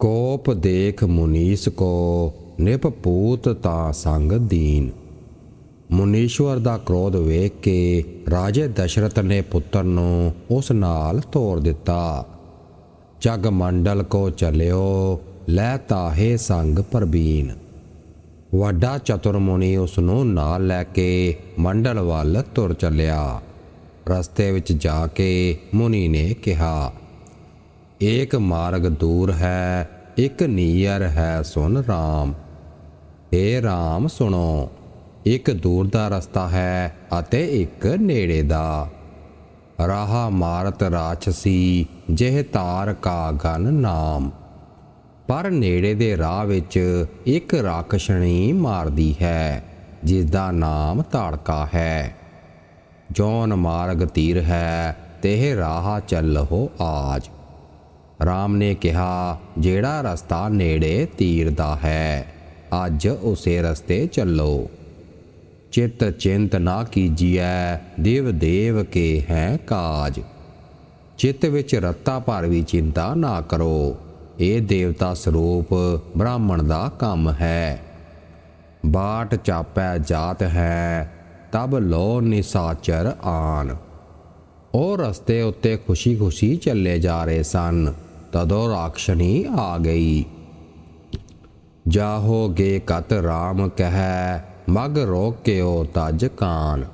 ਕੋਪ ਦੇਖ ਮੁਨੀਸ ਕੋ ਨਿਪਪੂਤ ਤਾ ਸੰਗ ਦੀਨ। ਮੁਨੀਸ਼ਵਰ ਦਾ ਕ੍ਰੋਧ ਵੇਖ ਕੇ ਰਾਜੇ ਦਸ਼ਰਥ ਨੇ ਪੁੱਤਰ ਨੂੰ ਉਸ ਨਾਲ ਤੋੜ ਦਿੱਤਾ। ਜਗ ਮੰਡਲ ਕੋ ਚਲਿਓ, ਲੈ ਤਾਹੇ ਸੰਗ ਪਰਬੀਨ ਵੱਡਾ ਚਤੁਰ ਮੁਨੀ ਉਸ ਨੂੰ ਨਾਲ ਲੈ ਕੇ ਮੰਡਲ ਵੱਲ ਤੁਰ ਚੱਲਿਆ। ਰਸਤੇ ਵਿੱਚ ਜਾ ਕੇ ਮੁਨੀ ਨੇ ਕਿਹਾ ਏਕ ਮਾਰਗ ਦੂਰ ਹੈ, ਇੱਕ ਨੀਅਰ ਹੈ ਸੁਨ RAM ਏ RAM ਸੁਣੋ, ਇੱਕ ਦੂਰ ਦਾ ਰਸਤਾ ਹੈ ਅਤੇ ਇੱਕ ਨੇੜੇ ਦਾ। ਰਾਹ ਮਾਰਤ ਰਾਛਸੀ, ਜਿਹ ਤਾਰ ਕਾ ਗਨ ਨਾਮ। ਪਰ ਨੇੜੇ ਦੇ ਰਾਹ ਵਿੱਚ ਇੱਕ ਰਾਖਸ਼ਣੀ ਮਾਰਦੀ ਹੈ ਜਿਸ ਦਾ ਨਾਮ ਤਾੜਕਾ ਹੈ। ਜੌਨ ਮਾਰਗ ਤੀਰ ਹੈ, ਤੇ ਰਾਹ ਚੱਲੋ ਆਜ। ਰਾਮ ਨੇ ਕਿਹਾ, ਜਿਹੜਾ ਰਸਤਾ ਨੇੜੇ ਤੀਰ ਦਾ ਹੈ, ਅੱਜ ਉਸੇ ਰਸਤੇ ਚੱਲੋ। ਚਿਤ ਚਿੰਤ ਨਾ ਕੀਜੀਐ, ਦੇਵ ਦੇਵ ਕੇ ਹੈ ਕਾਜ। ਚਿੱਤ ਵਿੱਚ ਰੱਤਾ ਭਰ ਵੀ ਚਿੰਤਾ ਨਾ ਕਰੋ, ਇਹ ਦੇਵਤਾ ਸਰੂਪ ਬ੍ਰਾਹਮਣ ਦਾ ਕੰਮ ਹੈ। ਬਾਟ ਚਾਪੈ ਜਾਤ ਹੈ, ਤਬ ਲੋ ਨਿਸਾਚਰ ਆਨ। ਉਹ ਰਸਤੇ ਉੱਤੇ ਖੁਸ਼ੀ-ਖੁਸ਼ੀ ਚੱਲੇ ਜਾ ਰਹੇ ਸਨ। ਤਦੋਂ ਰਾਖਸ਼ਣੀ ਆ ਗਈ। ਜਾਹੋਗੇ ਕਤ RAM ਕਹੈ, ਮਗ ਰੋਕਿਓ ਤਜ ਕਾਨ।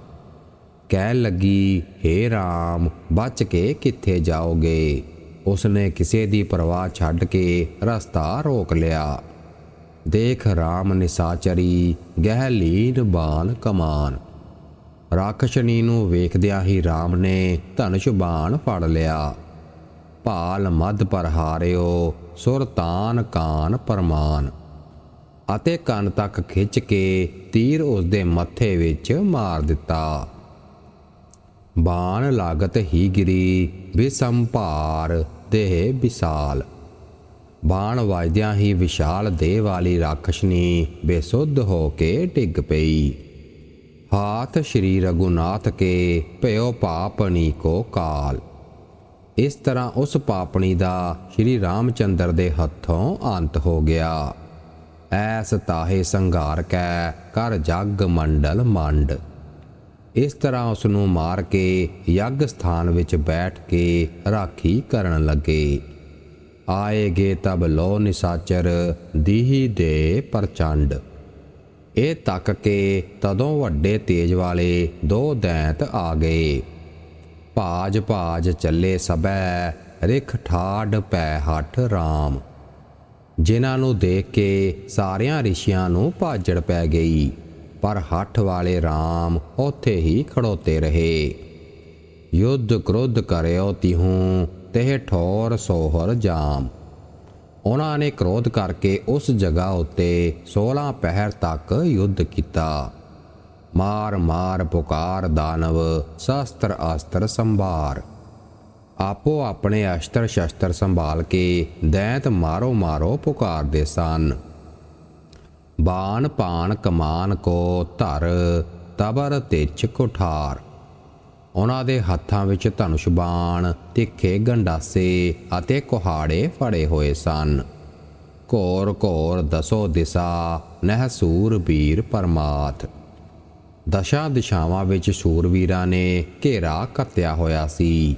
ਕਹਿ ਲੱਗੀ हे ਰਾਮ, ਬਚ ਕੇ ਕਿੱਥੇ ਜਾਓਗੇ? ਉਸਨੇ ਕਿਸੇ ਦੀ ਪਰਵਾਹ ਛੱਡ ਕੇ ਰਸਤਾ ਰੋਕ ਲਿਆ। ਦੇਖ ਰਾਮ ਨਿਸਾਚਰੀ, ਗਹਿਲੀਨ ਬਾਣ ਕਮਾਨ। ਰਾਖਸ਼ਣੀ ਨੂੰ ਵੇਖਦਿਆਂ ਹੀ ਰਾਮ ਨੇ ਧਨੁਸ਼ ਬਾਣ ਫੜ ਲਿਆ। ਭਾਲ ਮਦ ਪਰ ਹਾਰਿਓ ਸੁਰਤਾਨ ਕਾਨ ਪਰਮਾਨ। ਅਤੇ ਕੰਨ ਤੱਕ ਖਿੱਚ ਕੇ ਤੀਰ ਉਸ ਦੇ ਮੱਥੇ ਵਿੱਚ ਮਾਰ ਦਿੱਤਾ। ਬਾਣ ਲਾਗਤ ਹੀ ਗਿਰੀ ਵਿਸੰਭਾਰ ਦੇਹ ਵਿਸਾਲ ਬਾਣ ਵਜਦਿਆਂ ਹੀ ਵਿਸ਼ਾਲ ਦੇਹ ਵਾਲੀ ਰਾਖਸ਼ਨੀ ਬੇਸੁੱਧ ਹੋ ਕੇ ਡਿੱਗ ਪਈ। ਹਾਥ ਸ਼੍ਰੀ ਰਘੁਨਾਥ ਕੇ ਭਇਓ ਪਾਪਣੀ ਕੋ ਕਾਲ। ਇਸ ਤਰ੍ਹਾਂ ਉਸ ਪਾਪਣੀ ਦਾ ਸ਼੍ਰੀ ਰਾਮਚੰਦਰ ਦੇ ਹੱਥੋਂ ਅੰਤ ਹੋ ਗਿਆ। ਐਸ ਤਾਹੇ ਸੰਘਾਰ ਕੈ ਕਰ ਜਗ ਮੰਡਲ ਮੰਡ। ਇਸ ਤਰ੍ਹਾਂ ਉਸ ਨੂੰ ਮਾਰ ਕੇ ਯੱਗ ਸਥਾਨ ਵਿੱਚ ਬੈਠ ਕੇ ਰਾਖੀ ਕਰਨ ਲੱਗੇ। ਆਏਗੇ ਤਬ ਲੋ ਨਿਸਾਚਰ ਦੀਹੀ ਦੇ ਪ੍ਰਚੰਡ। ਇਹ ਤੱਕ ਕੇ ਤਦੋਂ ਵੱਡੇ ਤੇਜ ਵਾਲੇ ਦੋ ਦੈਂਤ ਆ ਗਏ। ਭਾਜ ਭਾਜ ਚੱਲੇ ਸਬੈ, ਰਿਖ ਠਾੜ ਪੈ ਹੱਠ RAM ਜਿਨ੍ਹਾਂ ਨੂੰ ਦੇਖ ਕੇ ਸਾਰਿਆਂ ਰਿਸ਼ੀਆਂ ਨੂੰ ਭਾਜੜ ਪੈ ਗਈ, ਪਰ ਹੱਠ ਵਾਲੇ RAM ਉੱਥੇ ਹੀ ਖੜੋਤੇ ਰਹੇ। ਯੁੱਧ ਕ੍ਰੋਧ ਕਰਿਓ ਤਿਹੂੰ, ਤਹਿ ਠੋਰ ਸੋਹਰ ਜਾਮ। ਉਹਨਾਂ ਨੇ ਕ੍ਰੋਧ ਕਰਕੇ ਉਸ ਜਗ੍ਹਾ ਉੱਤੇ 16 ਪਹਿਰ ਤੱਕ ਯੁੱਧ ਕੀਤਾ। ਮਾਰ ਮਾਰ ਪੁਕਾਰ ਦਾਨਵ, ਸ਼ਸਤਰ ਅਸਤਰ ਸੰਭਾਰ। ਆਪੋ ਆਪਣੇ ਅਸਤਰ ਸ਼ਸਤਰ ਸੰਭਾਲ ਕੇ ਦੈਂਤ ਮਾਰੋ ਮਾਰੋ ਪੁਕਾਰਦੇ ਸਨ। ਬਾਣ ਪਾਣ ਕਮਾਨ ਕੋ ਧਰ, ਤਬਰ ਤਿਛ ਕੋਠਾਰ। ਉਹਨਾਂ ਦੇ ਹੱਥਾਂ ਵਿੱਚ ਧਨੁਸ਼ ਬਾਣ, ਤਿੱਖੇ ਗੰਡਾਸੇ ਅਤੇ ਕੁਹਾੜੇ ਫੜੇ ਹੋਏ ਸਨ। ਘੋਰ ਘੋਰ ਦਸੋ ਦਿਸ਼ਾ, ਨਹਿ ਸੂਰ ਵੀਰ ਪਰਮਾਤ ਦਸ਼ਾ ਦਿਸ਼ਾਵਾਂ ਵਿੱਚ ਸੂਰਵੀਰਾਂ ਨੇ ਘੇਰਾ ਕੱਤਿਆ ਹੋਇਆ ਸੀ।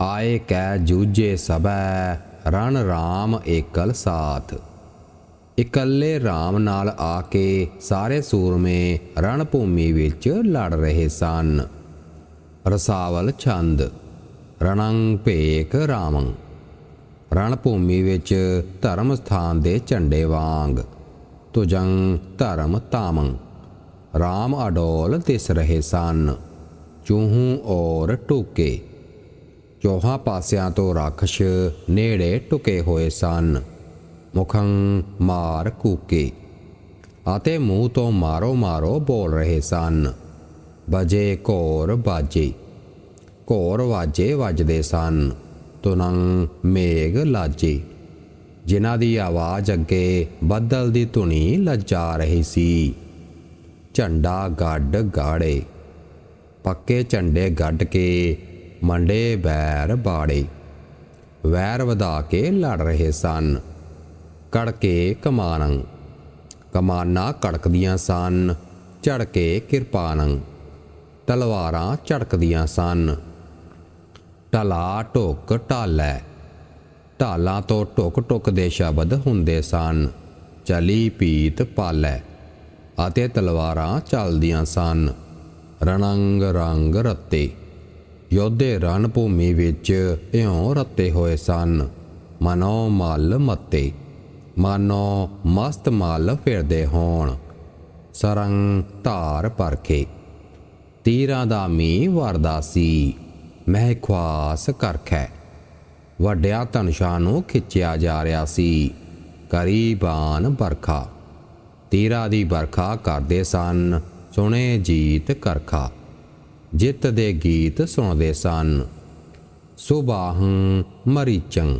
ਆਏ ਕੈ ਜੂਝੇ ਸਭੈ, ਰਣ ਰਾਮ ਏਕਲ ਸਾਥ। ਇਕੱਲੇ ਰਾਮ ਨਾਲ ਆ ਕੇ ਸਾਰੇ ਸੂਰਮੇ ਰਣ ਭੂਮੀ ਵਿੱਚ ਲੜ ਰਹੇ ਸਨ। ਰਸਾਵਲ ਛੰਦ ਰਣੰ ਭੇਕ ਰਾਮੰ। ਰਣ ਭੂਮੀ ਵਿੱਚ ਧਰਮ ਸਥਾਨ ਦੇ ਝੰਡੇ ਵਾਂਗ, ਤੁਜੰ ਧਰਮ ਤਾਮੰ ਰਾਮ ਅਡੋਲ ਦਿਸ ਰਹੇ ਸਨ। ਚੂਹੂ ਔਰ ਟੁਕੇ। ਚੌਹਾਂ ਪਾਸਿਆਂ ਤੋਂ ਰਾਖਸ਼ ਨੇੜੇ ਟੁਕੇ ਹੋਏ ਸਨ। ਮੁਖੰ ਮਾਰ ਕੂਕੇ। ਅਤੇ ਮੂੰਹ ਤੋਂ ਮਾਰੋ ਮਾਰੋ ਬੋਲ ਰਹੇ ਸਨ। ਬਜੇ ਘੋਰ ਬਾਜੇ। ਘੋਰ ਵਾਜੇ ਵੱਜਦੇ ਸਨ। ਤੁਨੰ ਮੇਘ ਲਾਜੇ। ਜਿਨ੍ਹਾਂ ਦੀ ਆਵਾਜ਼ ਅੱਗੇ ਬੱਦਲ ਦੀ ਧੁਨੀ ਲੱਜਾ ਰਹੀ ਸੀ। ਝੰਡਾ ਗੱਡ ਗਾੜੇ, ਪੱਕੇ ਝੰਡੇ ਗੱਡ ਕੇ ਮੰਡੇ ਬੈਰ ਬਾੜੇ। ਵੈਰ ਵਧਾ ਕੇ ਲੜ ਰਹੇ ਸਨ ਕੜਕੇ ਕਮਾਨੰ, ਕਮਾਨਾਂ ਕੜਕਦੀਆਂ ਸਨ ਝੜਕੇ ਕਿਰਪਾਨੰ, ਤਲਵਾਰਾਂ ਝੜਕਦੀਆਂ ਸਨ। ਟਲਾ ਢੁੱਕ ਢਾਲੈ, ਢਾਲਾਂ ਤੋਂ ਢੁਕ ਢੁੱਕ ਦੇ ਸ਼ਬਦ ਹੁੰਦੇ ਸਨ, ਚਲੀ ਪੀਤ ਪਾਲੈ। ਅਤੇ ਤਲਵਾਰਾਂ ਚੱਲਦੀਆਂ ਸਨ। ਰਣੰਗ ਰੰਗ ਰੱਤੇ। ਯੋਧੇ ਰਣ ਭੂਮੀ ਵਿੱਚ ਇਉਂ ਰੱਤੇ ਹੋਏ ਸਨ। ਮਨੋ ਮਲ ਮੱਤੇ। ਮਾਨੋ ਮਸਤ ਮਲ ਫਿਰਦੇ ਹੋਣ। ਸਰੰਗ ਧਾਰ ਪਰਖੇ। ਤੀਰਾਂ ਦਾ ਮੀਂਹ ਵਰਦਾ ਸੀ। ਮਹਿ ਖਵਾਸ ਕਰਖੈ। ਵੱਡਿਆ ਧਨਸ਼ਾਹ ਨੂੰ ਖਿੱਚਿਆ ਜਾ ਰਿਹਾ ਸੀ। ਕਰੀਬਾਨ ਬਰਖਾ ਤੀਰਾ ਦੀ ਵਰਖਾ ਕਰਦੇ ਸਨ, ਸੁਣੇ ਜੀਤ ਕਰਖਾ, ਜਿੱਤ ਦੇ ਗੀਤ ਸੁਣਦੇ ਸਨ। ਸੁਬਾਹੰ ਮਰੀਚੰ,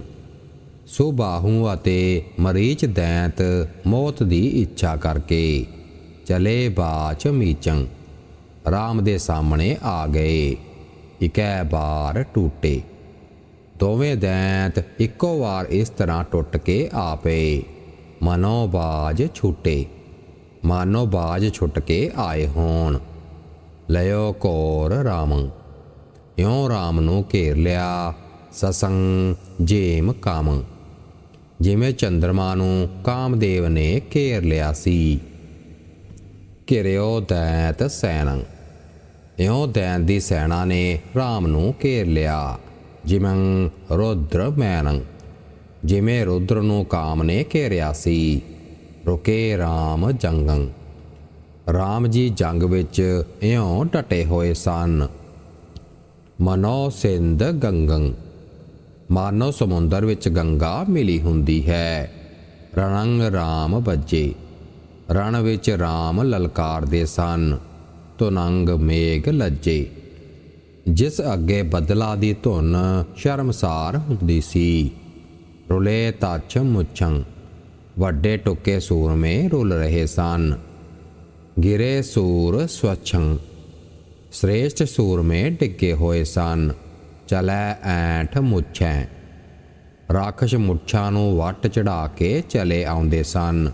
ਸੁਬਾਹੂ ਅਤੇ ਮਰੀਚ ਦੈਂਤ ਮੌਤ ਦੀ ਇੱਛਾ ਕਰਕੇ ਚਲੇ ਬਾਚ ਮੀਚੰ, ਰਾਮ ਦੇ ਸਾਹਮਣੇ ਆ ਗਏ, ਇਕੈ ਬਾਰ ਟੂਟੇ। ਦੋਵੇਂ ਦੈਂਤ ਇੱਕੋ ਵਾਰ ਇਸ ਤਰ੍ਹਾਂ ਟੁੱਟ ਕੇ ਆ ਪਏ ਮਨੋਬਾਜ਼ ਛੁੱਟੇ। ਮਾਨੋ ਬਾਜ ਛੁੱਟ ਕੇ ਆਏ ਹੋਣ। ਲਿਓ ਕੋਰ ਰਾਮ, ਇਉਂ ਰਾਮ ਨੂੰ ਘੇਰ ਲਿਆ ਸਸੰਗ ਜੇਮ ਕਾਮ। ਜਿਵੇਂ ਚੰਦਰਮਾ ਨੂੰ ਕਾਮਦੇਵ ਨੇ ਘੇਰ ਲਿਆ ਸੀ। ਘਿਰਿਓ ਦੈਤ ਸੈਨੰ ਇਉਂ ਦੈਨ ਦੀ ਸੈਨਾ ਨੇ ਰਾਮ ਨੂੰ ਘੇਰ ਲਿਆ। ਜਿਵੇਂ ਰੁਦਰ ਮੈਨੰ ਜਿਵੇਂ ਰੁਦਰ ਨੂੰ ਕਾਮ ਨੇ ਘੇਰਿਆ ਸੀ। ਰੁਕੇ ਰਾਮ ਜੰਗੰ। ਰਾਮ ਜੀ ਜੰਗ ਵਿੱਚ ਇਉਂ ਡਟੇ ਹੋਏ ਸਨ। ਮਨੋ ਸਿੰਧ ਗੰਗੰ। ਮਾਨੋ ਸਮੁੰਦਰ ਵਿੱਚ ਗੰਗਾ ਮਿਲੀ ਹੁੰਦੀ ਹੈ। ਰਣੰਗ ਰਾਮ ਵੱਜੇ। ਰਣ ਵਿੱਚ ਰਾਮ ਲਲਕਾਰਦੇ ਸਨ। ਤੁਨੰਗ ਮੇਘ ਲੱਜੇ। ਜਿਸ ਅੱਗੇ ਬਦਲਾ ਦੀ ਧੁਨ ਸ਼ਰਮਸਾਰ ਹੁੰਦੀ ਸੀ। ਰੁਲੇ ਤੱਛ ਮੁੱਛੰ। ਵੱਡੇ ਟੁੱਕੇ ਸੂਰਮੇ ਰੁਲ ਰਹੇ ਸਨ। ਗਿਰੇ ਸੂਰ ਸਵਛੰ। ਸ੍ਰੇਸ਼ਟ ਸੂਰਮੇ ਡਿੱਗੇ ਹੋਏ ਸਨ। ਚਲੈ ਐਂਠ ਮੁੱਛੈ। ਰਾਖਸ਼ ਮੁੱਛਾਂ ਨੂੰ ਵੱਟ ਚੜਾ ਕੇ ਚਲੇ ਆਉਂਦੇ ਸਨ।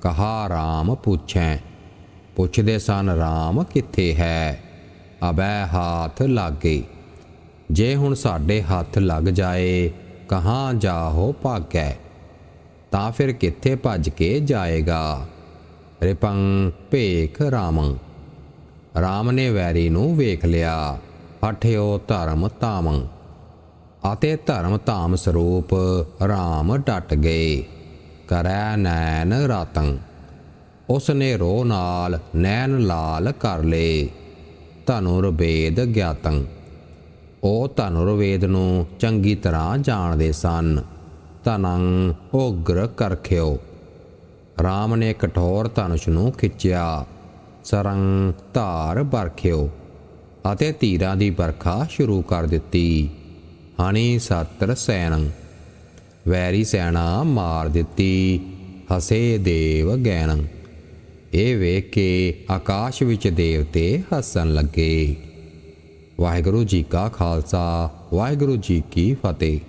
ਕਹਾ RAM ਪੁੱਛੈ। ਪੁੱਛਦੇ ਸਨ RAM ਕਿੱਥੇ ਹੈ? ਅਬੈ ਹਾਥ ਲਾਗੇ। ਜੇ ਹੁਣ ਸਾਡੇ ਹੱਥ ਲੱਗ ਜਾਏ, ਕਹਾਂ ਜਾਹੋ ਭਾਗੈ? ਤਾਂ ਫਿਰ ਕਿੱਥੇ ਭੱਜ ਕੇ ਜਾਏਗਾ? ਰਿਪੰ, ਭੇਖ ਰਾਮ। ਰਾਮ ਨੇ ਵੈਰੀ ਨੂੰ ਵੇਖ ਲਿਆ। ਹਠਿਓ ਧਰਮ ਧਾਮੰ। ਅਤੇ ਧਰਮ ਧਾਮ ਸਰੂਪ ਰਾਮ ਡਟ ਗਏ। ਕਰੈ ਨੈਣ ਰਾਤੰ। ਉਸ ਨੇ ਰੋ ਨਾਲ ਨੈਣ ਲਾਲ ਕਰ ਲਏ ਧਨੁਰਵੇਦ ਗਿਆਤੰ। ਉਹ ਧਨੁਰਵੇਦ ਨੂੰ ਚੰਗੀ ਤਰ੍ਹਾਂ ਜਾਣਦੇ ਸਨ। ਧਨੰ ਉਗਰ ਕਰਖਿਓ ਰਾਮ ਨੇ ਕਠੋਰ ਧਨੁਸ਼ ਨੂੰ ਖਿੱਚਿਆ। ਸਰੰਗ ਧਾਰ ਬਰਖਿਓ ਅਤੇ ਤੀਰਾਂ ਦੀ ਵਰਖਾ ਸ਼ੁਰੂ ਕਰ ਦਿੱਤੀ। ਹਣੀ ਸਤਰ ਸੈਨੰ ਵੈਰੀ ਸੈਨਾ ਮਾਰ ਦਿੱਤੀ। ਹਸੇ ਦੇਵ ਗੈਨੰ ਇਹ ਵੇਖ ਕੇ ਆਕਾਸ਼ ਵਿੱਚ ਦੇਵਤੇ ਹੱਸਣ ਲੱਗੇ। ਵਾਹਿਗੁਰੂ ਜੀ ਕਾ ਖਾਲਸਾ, ਵਾਹਿਗੁਰੂ ਜੀ ਕੀ ਫਤਿਹ।